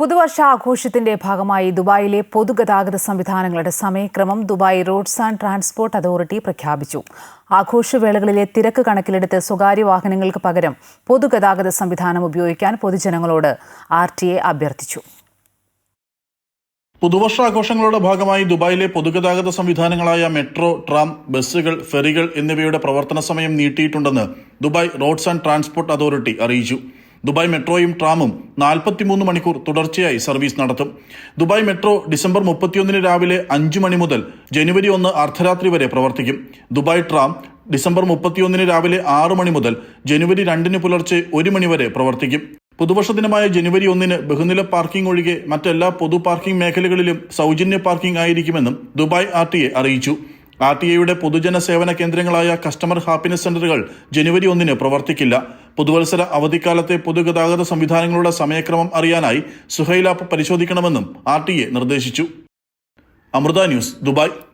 പുതുവർഷ ആഘോഷത്തിന്റെ ഭാഗമായി ദുബായിലെ പൊതുഗതാഗത സംവിധാനങ്ങളുടെ സമയക്രമം Dubai roads and transport authority പ്രഖ്യാപിച്ചു. ആഘോഷവേളകളിലെ തിരക്ക് കണക്കിലെടുത്ത് സ്വകാര്യ വാഹനങ്ങൾക്ക് പകരം പൊതുഗതാഗത സംവിധാനം ഉപയോഗിക്കാൻ പൊതുജനങ്ങളോട് ആർ ടി എ അഭ്യർത്ഥിച്ചു. പുതുവർഷാഘോഷങ്ങളുടെ ഭാഗമായി ദുബായിലെ പൊതുഗതാഗത സംവിധാനങ്ങളായ മെട്രോ ട്രാം ബസ്സുകൾ ഫെറികൾ എന്നിവയുടെ പ്രവർത്തന സമയം നീട്ടിയിട്ടുണ്ടെന്ന് Dubai roads and transport authority അറിയിച്ചു. ദുബായ് മെട്രോയും ട്രാമും നാൽപ്പത്തിമൂന്ന് മണിക്കൂർ തുടർച്ചയായി സർവീസ് നടത്തും. ദുബായ് മെട്രോ ഡിസംബർ മുപ്പത്തിയൊന്നിന് രാവിലെ അഞ്ച് മണി മുതൽ ജനുവരി ഒന്ന് അർദ്ധരാത്രി വരെ പ്രവർത്തിക്കും. ദുബായ് ട്രാം ഡിസംബർ മുപ്പത്തിയൊന്നിന് രാവിലെ ആറ് മണി മുതൽ ജനുവരി രണ്ടിന് പുലർച്ചെ ഒരു മണി വരെ പ്രവർത്തിക്കും. പുതുവർഷ ദിനമായ ജനുവരി ഒന്നിന് ബഹുനില പാർക്കിംഗ് ഒഴികെ മറ്റെല്ലാ പൊതു പാർക്കിംഗ് മേഖലകളിലും സൗജന്യ പാർക്കിംഗ് ആയിരിക്കുമെന്നും ദുബായ് ആർ ടി എ അറിയിച്ചു. ആർ ടി എയുടെ പൊതുജന സേവന കേന്ദ്രങ്ങളായ കസ്റ്റമർ ഹാപ്പിനെസ് സെന്ററുകൾ ജനുവരി ഒന്നിന് പ്രവർത്തിക്കില്ല. പുതുവത്സര അവധിക്കാലത്തെ പൊതുഗതാഗത സംവിധാനങ്ങളുടെ സമയക്രമം അറിയാനായി സുഹൈലാപ്പ് പരിശോധിക്കണമെന്നും ആർ നിർദ്ദേശിച്ചു. Amrita news Dubai.